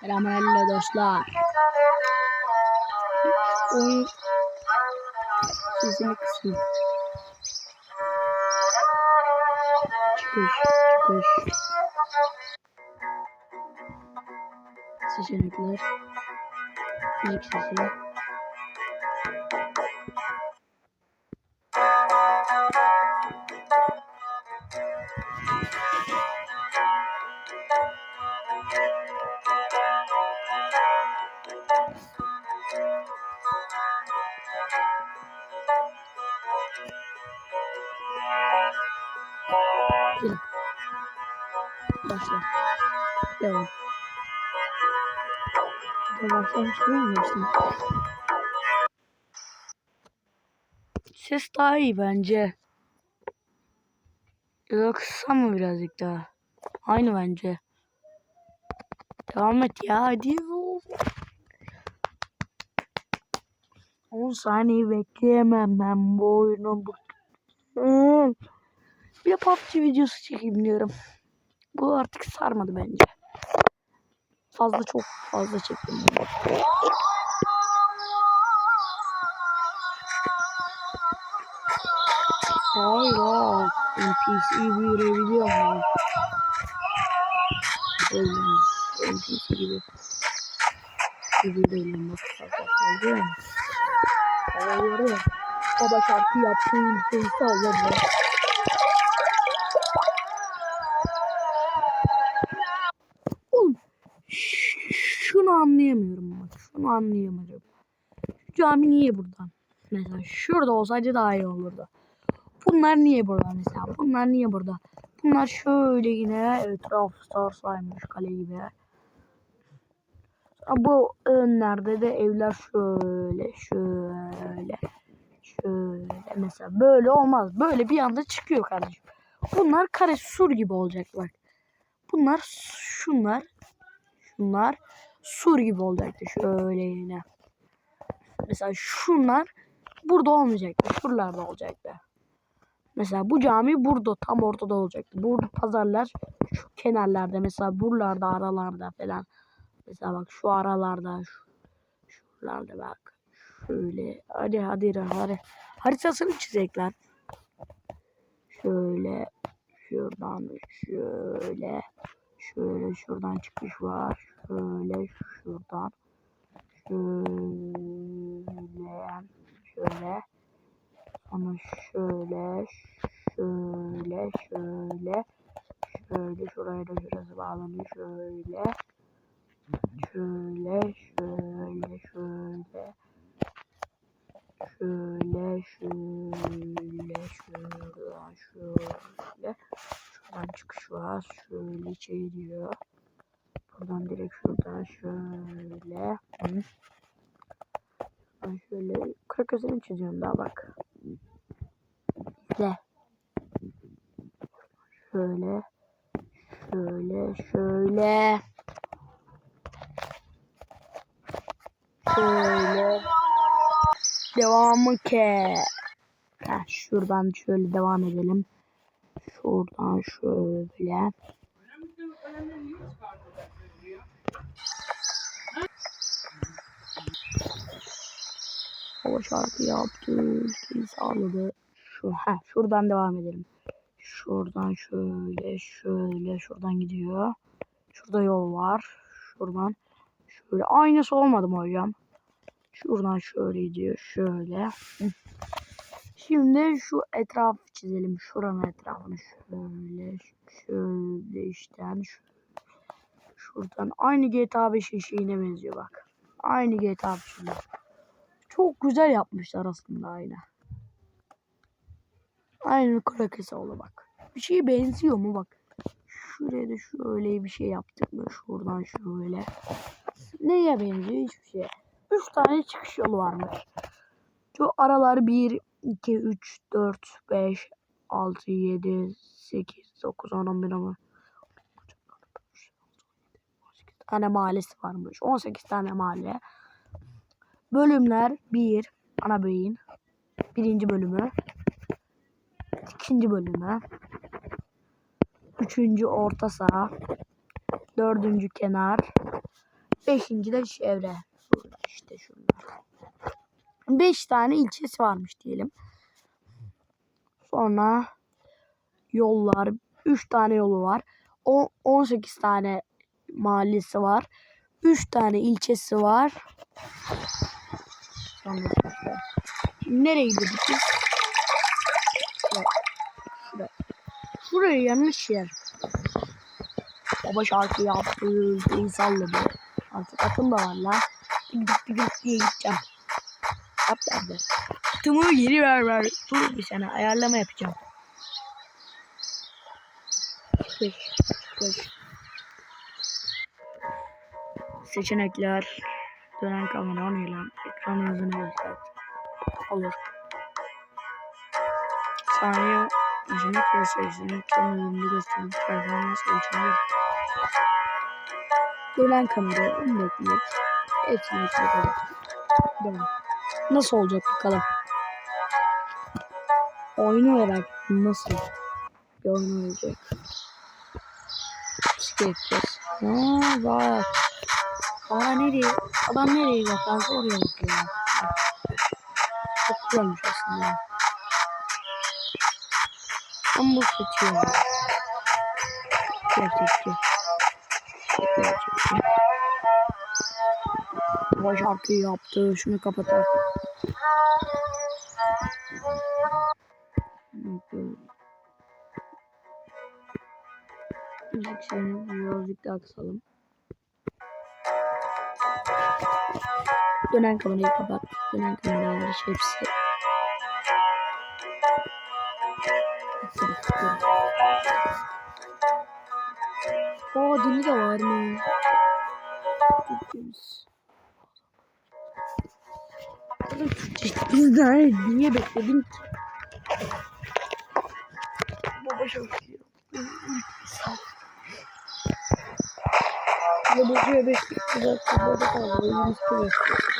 Selamünaleyküm dostlar. Oyun sesini kısayım. Çıkış, çıkış. Seçenekler. Müzik sesi. Başla. Devam. Başlamış değil mi aslında? Ses daha iyi bence. Ya da kısa mı birazcık daha? Aynı bence. Devam et ya hadi. 10 saniye bekleyemem ben bu oyunu. Hmm. Bir de PUBG videosu çekeyim diyorum. Bu artık sarmadı bence. Fazla çok fazla çektim. Hayır ha. NPC bir video var. Öyle. NPC gibi. Gibi değil bak. Bak bak. Gördün mü? Hayır ya. Baba şarkı yaptığın şeyse olur mu? Oğlum ş- şunu anlayamıyorum bak. Şunu anlayamıyorum. Şu cami niye burada? Mesela şurada olsaydı daha iyi olurdu. Bunlar niye burada mesela? Bunlar niye burada? Bunlar şöyle yine etraf sarsaymış kale gibi. Bu önlerde de evler şöyle şöyle şöyle mesela böyle olmaz. Böyle bir anda çıkıyor kardeşim. Bunlar kare sur gibi olacak bak. Bunlar şunlar şunlar sur gibi olacaktı şöyle yine. Mesela şunlar burada olmayacaktı. Şuralarda olacaktı. Mesela bu cami burada tam ortada olacaktı. Burada pazarlar şu kenarlarda mesela buralarda aralarda falan. Mesela bak şu aralarda şu şuralarda bak. Şöyle hadi hadi hadi. Haritasını çizecekler. Şöyle şuradan şöyle şöyle şuradan çıkış var. Şöyle şuradan şöyle şöyle. Sonra şöyle şöyle şöyle. Şöyle şuraya da şurası bağlanıyor şöyle şöyle şöyle şöyle. Şöyle şöyle şuradan şöyle. Şuradan çıkış var. Şöyle içeri giriyor buradan direkt şuradan şöyle ben şöyle kırk çiziyorum daha bak İzle. Şöyle. Şöyle. Şöyle. Şöyle. Devamı ke. Heh, şuradan şöyle devam edelim. Şuradan şöyle. Hava şarkı yaptı. Sağladı. Şu, heh, şuradan devam edelim. Şuradan şöyle şöyle şuradan gidiyor. Şurada yol var. Şuradan şöyle aynısı olmadı mı hocam? Şuradan şöyle gidiyor. Şöyle. Şimdi şu etraf çizelim. Şuranın etrafını şöyle şöyle işten şu- şuradan aynı GTA 5 şeyine benziyor bak. Aynı GTA 5'ine. Çok güzel yapmışlar aslında aynı. Aynı Krakese oldu bak. Bir şeye benziyor mu bak. Şuraya da şöyle bir şey yaptık mı? Şuradan şöyle. Neye benziyor? Hiçbir şeye. Üç tane çıkış yolu varmış. Şu aralar 1, 2, 3, 4, 5, 6, 7, 8, 9, 10, 11, 12. tane mahallesi varmış. 18 tane mahalle. Bölümler 1. Ana beyin. Birinci bölümü. ikinci bölümü. Üçüncü orta saha. Dördüncü kenar. Beşinci de çevre. İşte şurada. Beş tane ilçesi varmış diyelim. Sonra yollar. Üç tane yolu var. O, 18 tane mahallesi var. Üç tane ilçesi var. İşte. Şimdi nereye gidiyoruz biz? Şuraya. Şuraya. Yanlış yer. Baba şarkı yaptı. Şeyi salladı. Artık atım da var lan. Tık tık diye gideceğim. Yap nerede? Atımı geri ver ver. Dur bir sene ayarlama yapacağım. Kış. Kış. Seçenekler. Dönen kamera on ilan. Ekran hızını göster. Olur. Saniye Yüzünü gösterişini ekran hızını göstermiş performans ölçümü. Dönen kamera 14 minut. Hepsini ekledim. Devam. Nasıl olacak bakalım. Oyunu ettim. Nasıl bir oyun olacak. Skateboard. Haa bak. Aa nereye? Adam nereye bakarsa oraya bakıyor. Bak. Çok güzelmiş aslında. Ama bu ya. Gerçekçi. Gerçekçi. Bu şarkıyı yaptı. Şunu kapatalım. Müzik şeyini birazcık daha kısalım. Dönen kamerayı kapat. Dönen kameralar hepsi. Aa dili de var mı? Bizden niye bekledin ki? Baba çok iyi. Babacıya bekliyor. Burada kaldı. Yunus gibi.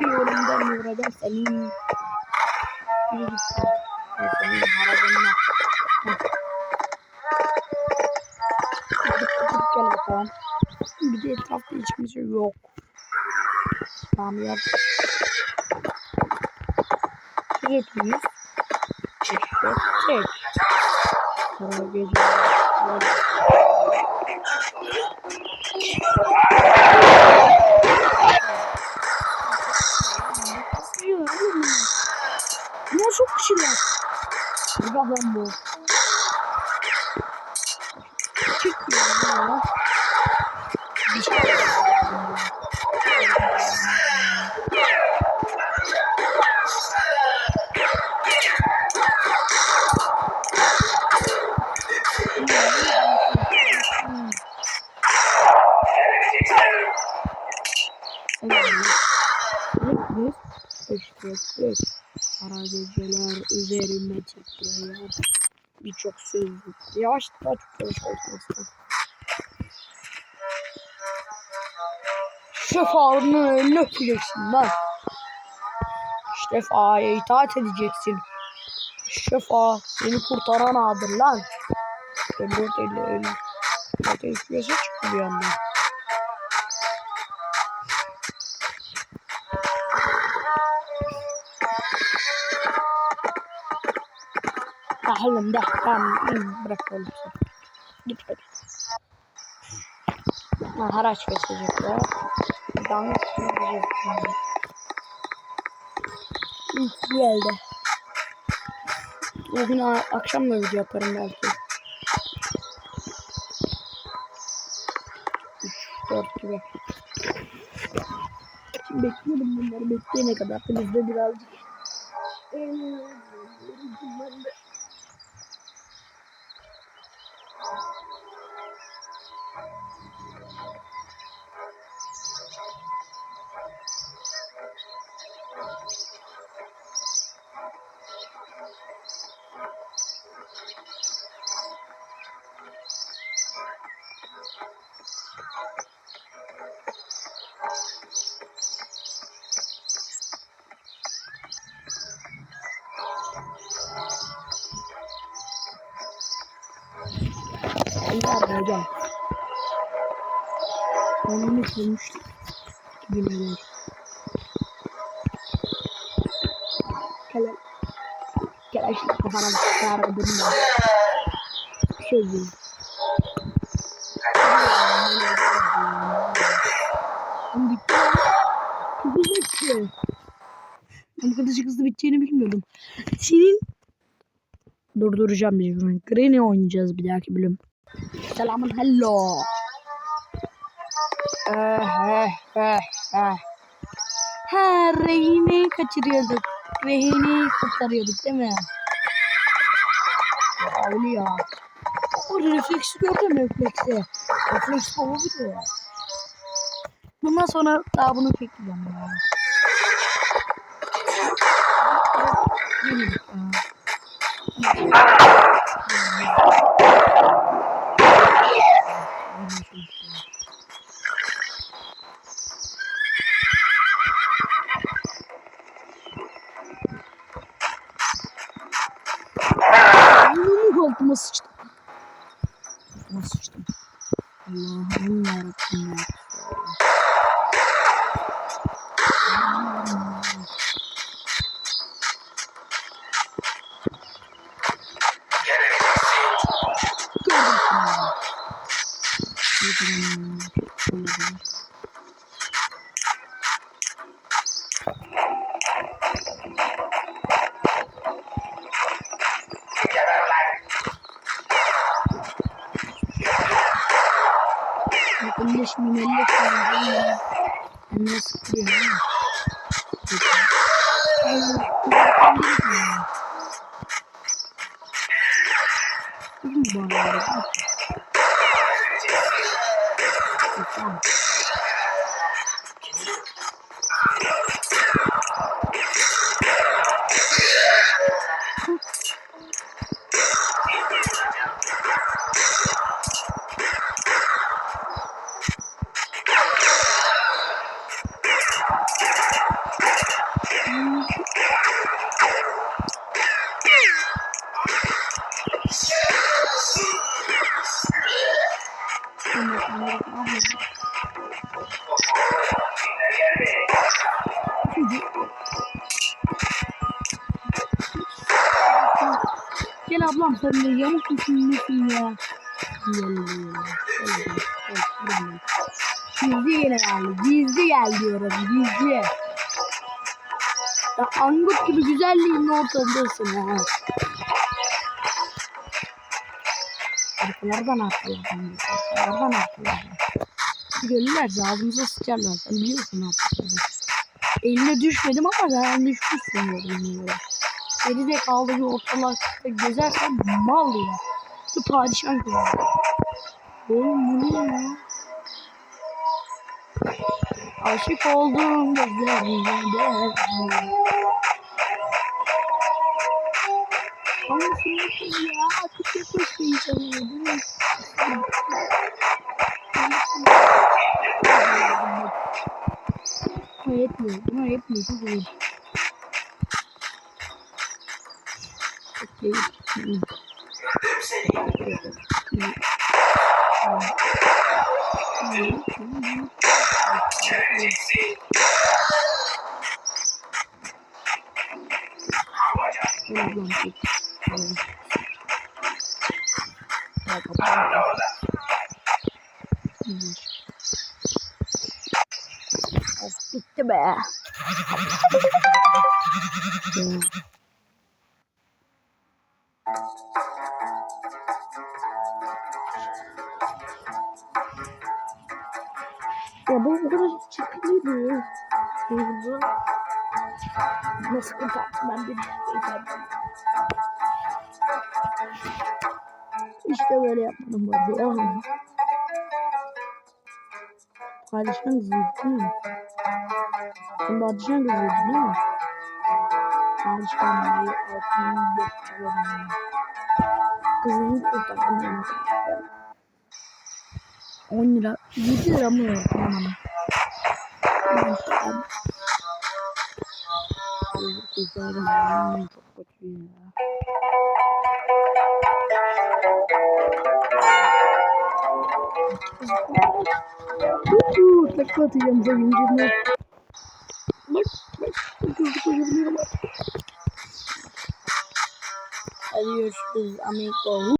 Çekiyorum ben vuracağım senin. Yürü git sen. Senin gidip gel bakalım. Bir de etrafta hiç kimse yok. Tamam ya. Tek miyiz? Tek. Tek. Kara gece. Ne çok kişiler. Bir bak Birçok sözlük. Yavaş daha çok yavaş olsun. Önüne öpeceksin lan. Şefa'ya itaat edeceksin. Şefa seni kurtaran adır lan. 54 50 50. Zaten FPS çıktı bir anda. Halim de tamam bırak oğlum sen. Git hadi. Ha, haraç kesecekler. Buradan gideceğiz. İlk geldi. Bugün akşam da video yaparım belki. 3, 4 gibi. Şimdi bekliyorum bunları bekleyene kadar da biz de birazcık ben Gel gel. Onu kurmuştuk. Bilmiyorum. Gel. Gel işte kafana. Kara durma. Değil. Oğlum bitti hızlı bitti. Bu kadar hızlı biteceğini bilmiyordum. Senin durduracağım bir gün. Granny oynayacağız bir dahaki bölüm. Selamun hello. Eh eh eh eh. Ha rehini kaçırıyorduk. Rehini kurtarıyorduk değil mi? Ya öyle ya. O refleksi gördün mü refleksi? Refleks baba bir de. Bundan sonra daha bunu bekleyeceğim ya. Yenildik ya. Minelle falan. Anne sıkıyor ha. Bağırıyor. Sen de yamuk musun ya? Gizli yine geldi. Gizli gel diyorum. Gizli. Ya angut gibi güzelliğin ortasındasın ha. Arkalardan arkalardan. Arkalardan arkalardan. Görürler ağzımıza sıçarlar. Sen biliyorsun ne yaptıklarını. Eline düşmedim ama sen düşmüşsün diyorum. Geri de kaldı bir ortalıkta gezersen mal ya. Bu padişah gibi. Oğlum bu ne ya? Aşık oldum gözlerinde. Hangisini ya? Atıp yapıyorsun insanı değil mi? Buna yetmiyor. Buna yetmiyor. Bitti be. Ya. Bu bu kadar? Bu ne sıkıntı attım ben bir beyefendi. İşte böyle yapmadım bu arada. Padişahın kızıydı değil mi? Sen padişahın kızıydı değil mi? Padişahın kızı altının bekçilerini. Kızını kurtardım yani. 10 lira. 7 lira mı. Kurtardım. Aman, Çok kötü ya. Takla atacağım sevincimle. Bak bak. Hızlı koşabiliyorum artık. Hadi görüşürüz amigo.